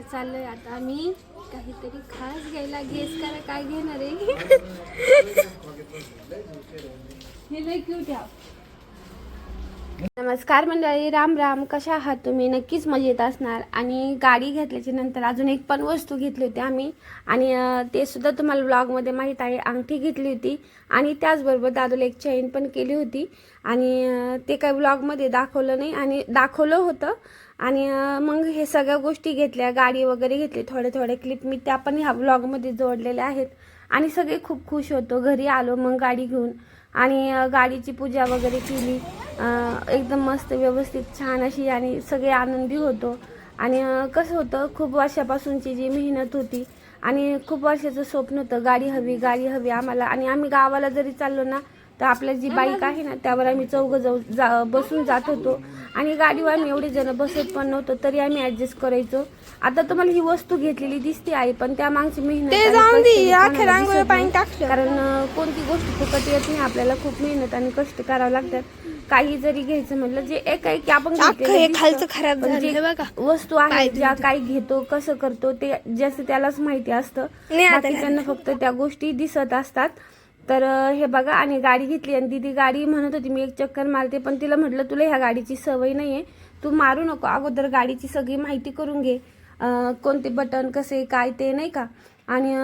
तर चाललंय आता आम्ही. काहीतरी खास घ्यायला गेस करा काय घेणार आहे? हे नमस्कार मंडळी राम राम. कशा आहात तुम्ही? नक्कीच मजेत असणार. आणि गाडी घेतल्याच्या नंतर अजून एक पण वस्तू घेतली होती आम्ही. आणि ते सुद्धा तुम्हाला ब्लॉगमध्ये माहीत आहे. अंगठी घेतली होती. आणि त्याचबरोबर दादूला एक चैन पण केली होती. आणि ते काही ब्लॉगमध्ये दाखवलं नाही. आणि दाखवलं होतं. आणि मग हे सगळ्या गोष्टी घेतल्या गाडी वगैरे घेतली थोडे थोडे क्लिप मी त्या पण ह्या ब्लॉगमध्ये जोडलेल्या आहेत. आणि सगळे खूप खुश होतो घरी आलो मग गाडी घेऊन. आणि गाडीची पूजा वगैरे केली. एकदम मस्त व्यवस्थित छान अशी आणि सगळे आनंदी होतो. आणि कसं होतं खूप वर्षापासूनची जी मेहनत होती आणि खूप वर्षाचं स्वप्न होतं गाडी हवी गाडी हवी आम्हाला. आणि आम्ही गावाला जरी चाललो ना तर आपल्या जी बाईक आहे ना त्यावर आम्ही चौघं जाऊ जा बसून जात होतो. आणि गाडीवर आम्ही एवढे जण बसत पण नव्हतो तरी आम्ही ऍडजस्ट करायचो. आता तुम्हाला ही वस्तू घेतलेली दिसते आहे पण त्या मागची मेहनत. कारण कोणती गोष्ट फुकट येत नाही आपल्याला खूप मेहनत आणि कष्ट करावं लागतात. काही जरी घ्यायचं म्हटलं जे एक आहे की आपण खालचं खराब पण झालं, जे बघा. वस्तू आहे ज्या काही घेतो कसं करतो ते ज्याचं त्यालाच माहिती असतं. बाकीच्यांना फक्त त्या गोष्टी दिसत असतात. तर हे बघा आणि गाडी घेतली आणि दिदी गाडी म्हणत होती मी एक चक्कर मारते पण तिला म्हटलं तुला ह्या गाडीची सवय नाही आहे तू मारू नको. अगोदर गाडीची सगळी माहिती करून घे. कोणते बटन कसे काय ते नाही का? आणि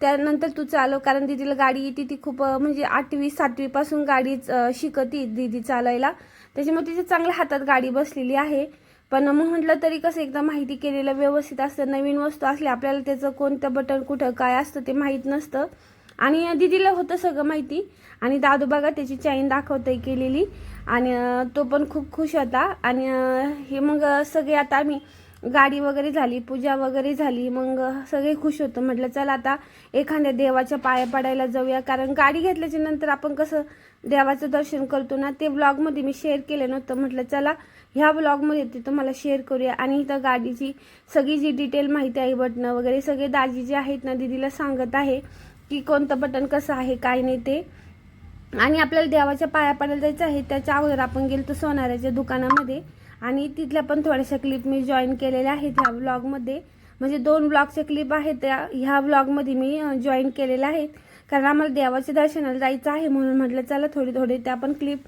त्यानंतर तू चालव कारण दिदीला गाडी येते ती खूप म्हणजे आठवी सातवीपासून गाडी शिकती दिदी चालायला. त्याच्यामुळे तिच्या चांगल्या हातात गाडी बसलेली आहे. पण मग म्हटलं तरी कसं एकदा माहिती केलेलं व्यवस्थित असतं नवीन वस्तू असली आपल्याला त्याचं कोणतं बटन कुठं काय असतं ते माहीत नसतं. आणि दिदीला होतं सगळं माहिती. आणि दादू बघा त्याची चैन आहे केलेली. आणि तो पण खूप खुश होता. आणि हे मग सगळे आता आम्ही गाडी वगैरे झाली पूजा वगैरे झाली. मग सगळे खुश होतो. म्हटलं चला आता एखाद्या देवाच्या पाया पडायला जाऊया. कारण गाडी घेतल्याच्या नंतर आपण कसं देवाचं दर्शन करतो ना ते ब्लॉगमध्ये मी शेअर केलं नव्हतं. म्हटलं चला ह्या ब्लॉगमध्ये ते तुम्हाला शेअर करूया. आणि इथं गाडीची सगळी जी डिटेल माहिती आहे बटणं वगैरे सगळे दाजी जे आहेत ना दिदीला सांगत आहे. की कोणतं बटन कसं आहे काय नाही ते. आणि आपल्याला देवाच्या पाया पडायला जायचं आहे त्याच्या अगोदर आपण गेलो सोनाऱ्याच्या दुकानामध्ये. आणि तिथल्या पण थोड्याशा क्लिप मी जॉईन केलेल्या आहेत ह्या ब्लॉगमध्ये म्हणजे दोन ब्लॉगच्या क्लिप आहेत त्या ह्या ब्लॉगमध्ये मी जॉईन केलेल्या आहेत. कारण आम्हाला देवाच्या दर्शनाला जायचं आहे म्हणून म्हटलं चला थोडी थोडी त्या पण क्लिप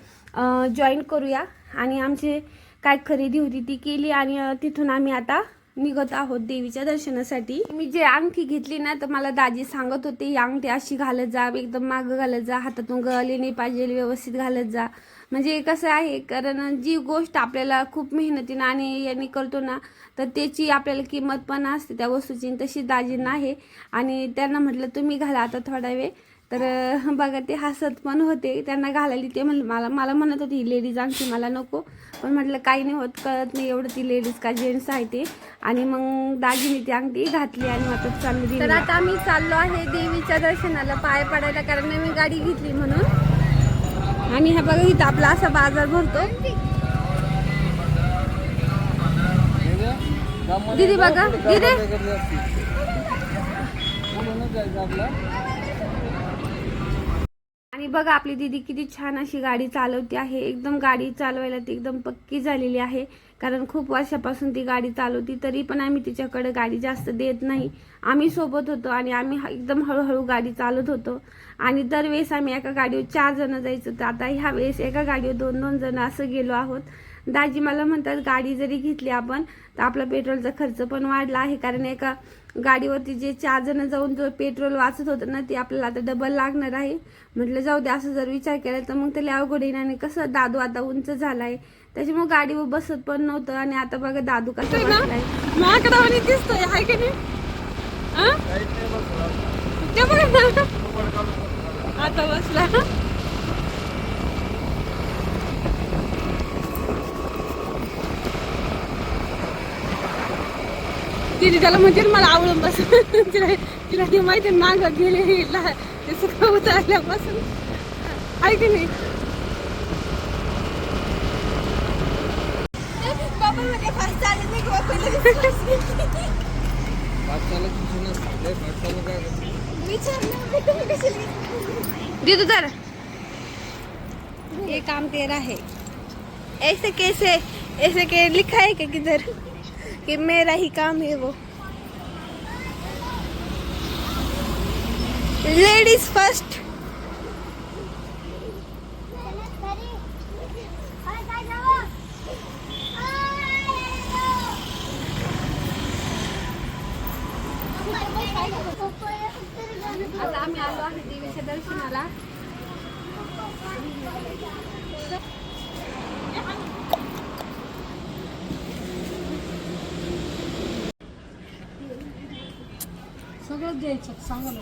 जॉईन करूया. आणि आमची काय खरेदी होती ती केली आणि तिथून आम्ही आता निघत आहोत देवीच्या दर्शनासाठी. मी जे अंगठी घेतली ना तर मला दाजी सांगत होते ही अंगठी अशी घालत जा एकदम मागं घालत जा हातातून गळली नाही पाहिजे व्यवस्थित घालत जा. म्हणजे कसं आहे कारण जी गोष्ट आपल्याला खूप मेहनतीनं आणि यांनी करतो ना तर त्याची आपल्याला किंमत पण असते त्या वस्तूची तशी दाजींना आहे. आणि त्यांना म्हटलं तुम्ही घाला आता थोडा वेळ. तर बघा ते हसत पण होते. त्यांना घालायला ते म्हणलं मला मला म्हणत होती ही लेडीज अंगठी मला नको. पण म्हटलं काही नाही होत कळत नाही एवढं ती लेडीज का जेंट्स आहे ते. आणि मग दाजीने ती अंगठी घातली आणि आता चालू तर आता आम्ही चाललो आहे देवीच्या दर्शनाला पाय पडायला कारण नवीन गाडी घेतली म्हणून. आणि हा बघा इथं आपला असा बाजार भरतो. दीदी बघा दीदी. आणि बघा आपली दीदी किती छान अशी गाडी चालवते आहे. एकदम गाडी चालवायला ती एकदम पक्की झालेली आहे. कारण खूप वर्षापासून ती गाडी चालवती तरी पण आम्ही तिच्याकडे गाडी जास्त देत नाही. आम्ही सोबत होतो आणि आम्ही एकदम हळूहळू गाडी चालवत होतो. आणि दरवेळेस आम्ही एका गाडीवर चार जण जायचो. तर आता ह्या वेळेस एका गाडीवर दोन दोन जण असं गेलो आहोत. दाजी मला म्हणतात गाडी जरी घेतली आपण तर आपला पेट्रोलचा खर्च पण वाढला आहे. कारण एका गाडीवरती जे चार जण जाऊन जो पेट्रोल वाचत होतं ना ते आपल्याला आता डबल लागणार आहे. म्हटलं जाऊ दे असं जर विचार केला तर मग त्याला अवघड येईल आणि कसं दादू आता उंच झालाय. त्याच्यामुळे गाडीवर बसत पण नव्हतं आणि आता बघा दादू कसा दिसतोय हा? आता बसला. तिने त्याला म्हणते मला आवडून बस. तिला तिला ते माहिती नाग गेले. ते सगळं उतरल्यापासून आहे की नाही? बाबा म्हणजे दीदू ये काम तेरा है ऐसे कैसे ऐसे के लिखा है क्या किधर? कि मेरा ही काम है वो। लेडीज़ फ़र्स्ट आता आम्ही आलो आहे देवीच्या दर्शनाला. सगळंच द्यायचं सांगा ना.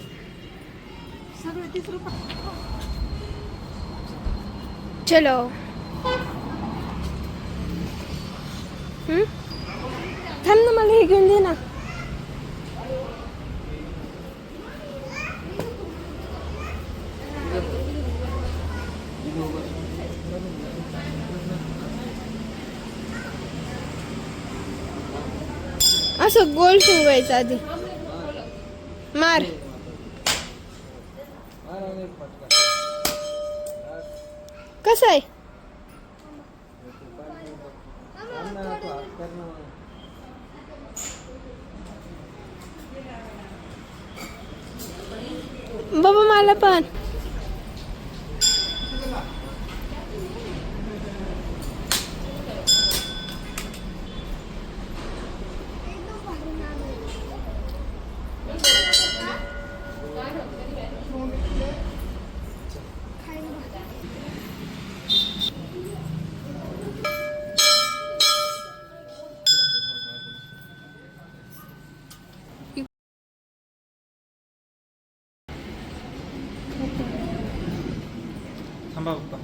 सगळं तीस रुपये चलो. थांब ना मला हे घेऊन दे ना. असं गोल शिवायचं आधी. मार कसं आहे? बाबा मला पण. थांबा पप्पा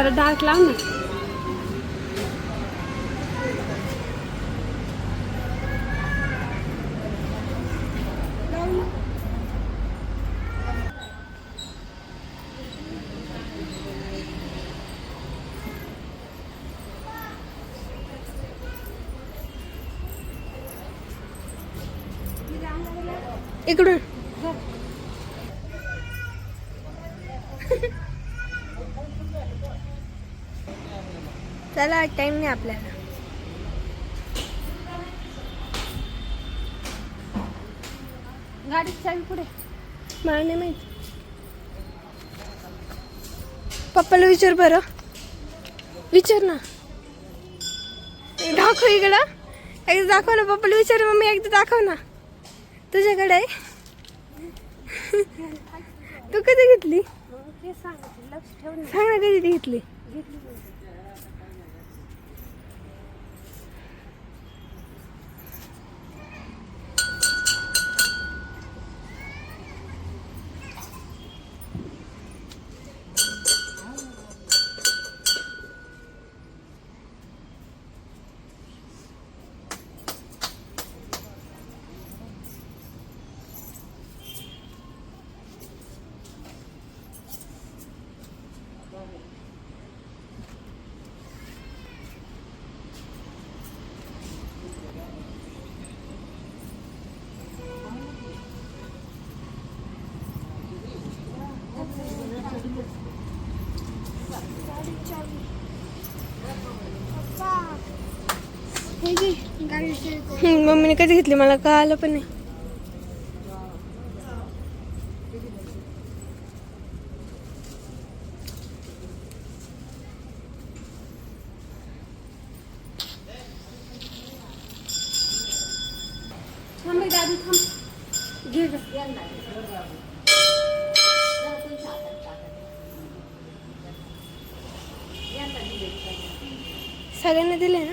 जरा डार्क लाव ना इकडून चला टाइम नाही आपल्याला. गाडी चावी पुढे. मला नाही माहिती. पप्पाला विचार बरं. विचार ना. दाखव इकडं. एकदा दाखव ना पप्पाला विचार मम्मी एकदा दाखव ना. तुझ्याकडे आहे. तू कधी घेतली? सांग ना. कधी घेतली. हम्म, मम्मीने कधी घेतली? मला कळालं पण नाही. थांब थांब. घे सगळ्यांना दिले ना?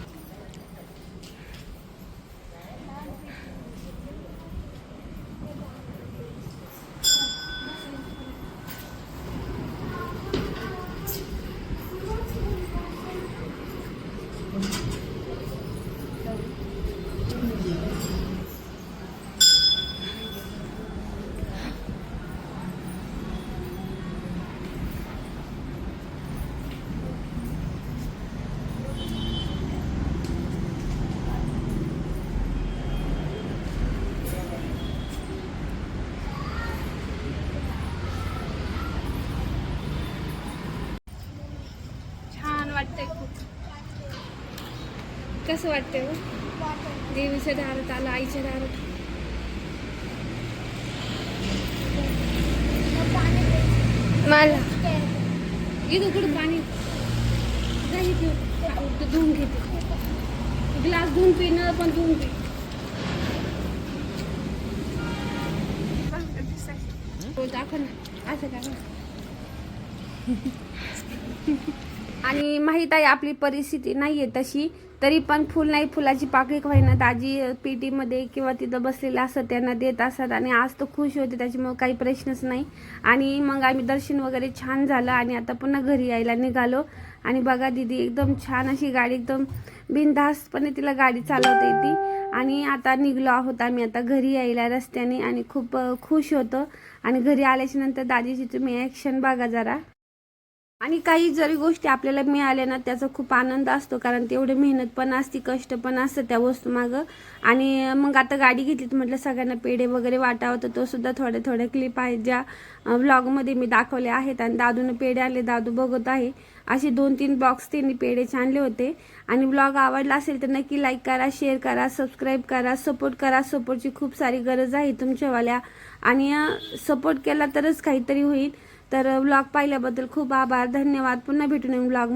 कसं वाटतंय हो? देवीच्या दारात आलं आईच्या दारात. मला. इथं कुठं पाणी. नाही पिऊ धुवून घेते. ग्लास धुवून पिणं पण धुवून पी. हो दाखव ना. असं करा आणि माहीत आहे आपली परिस्थिती नाही आहे तशी तरी पण फुल नाही फुलाची पाकळी होईना दाजी पेटीमध्ये किंवा तिथं बसलेलं असत त्यांना देत असतात. आणि आज तर खुश होते त्याच्यामुळे काही प्रश्नच नाही. आणि मग आम्ही दर्शन वगैरे छान झालं आणि आता पुन्हा घरी यायला निघालो. आणि बघा दिदी एकदम छान अशी गाडी एकदम बिनधास्तपणे तिला गाडी चालवता येते. आणि आता निघलो आहोत आम्ही आता घरी यायला रस्त्याने आणि खूप खुश होतो. आणि घरी आल्याच्यानंतर दाजीची तुम्ही ॲक्शन बघा जरा. आणि काही जरी गोष्टी आपल्याला मिळाल्या ना त्याचा खूप आनंद असतो कारण तेवढे मेहनत पण असते कष्ट पण असतं त्या वस्तू मागं. आणि मग आता गाडी घेतली तर म्हटलं सगळ्यांना पेढे वगैरे वाटावं तर तो सुद्धा थोड्या थोड्या क्लिप आहेत ज्या ब्लॉगमध्ये मी दाखवले आहेत. आणि दादूने पेढे आले दादू बघत आहे. असे दोन तीन बॉक्स त्यांनी पेढे छानले होते. आणि ब्लॉग आवडला असेल तर नक्की लाईक करा शेअर करा सबस्क्राईब करा सपोर्ट करा. सपोर्टची खूप सारी गरज आहे तुमच्यावाल्या. आणि सपोर्ट केला तरच काहीतरी होईल. तर ब्लॉग पाहिल्याबद्दल खूप आभार. धन्यवाद. पुन्हा भेटून नवीन ब्लॉग